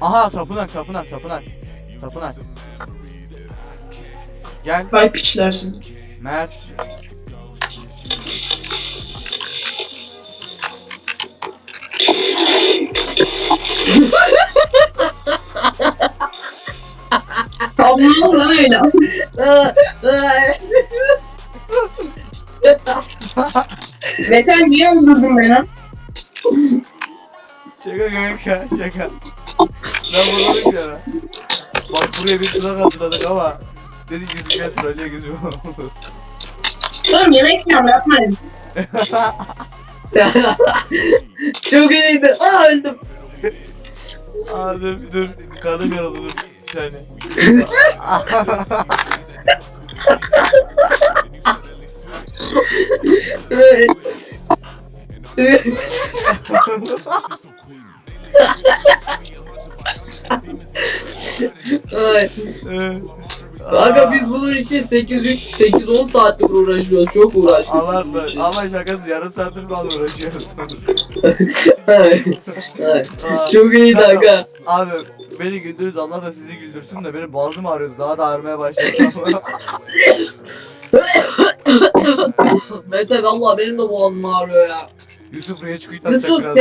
Aha tapınak tapınak tapınak. Tapınak. Gel Vay piçler siz. Mert. Allah lan öyle. Metal niye öldürdün beni? Şaka kanka şaka. Ben vurmadım ya. Bak buraya bir tuzak hazırladık ama dedik yüzüme trollüyor gözüm. Oğlum yemek yiyorum yapmayın. Çok iyiydi. Aa öldüm. Aa dur dur. Karnım yaralı dur. Bir saniye. Ay. Kanka biz bunun için 8-10 saattir uğraşıyoruz. Çok uğraştık. Allah ama şakası yarım saattir falan uğraşıyoruz. Ay. Ay. Aa, Çok iyiydi kanka. Abi beni güldürürüz Allah da sizi güldürsün de benim boğazım ağrıyordu daha da ağrımaya başladı. Mete valla benim de boğazım ağrıyor ya. Yusuf Rage quit Yusuf atacak biraz.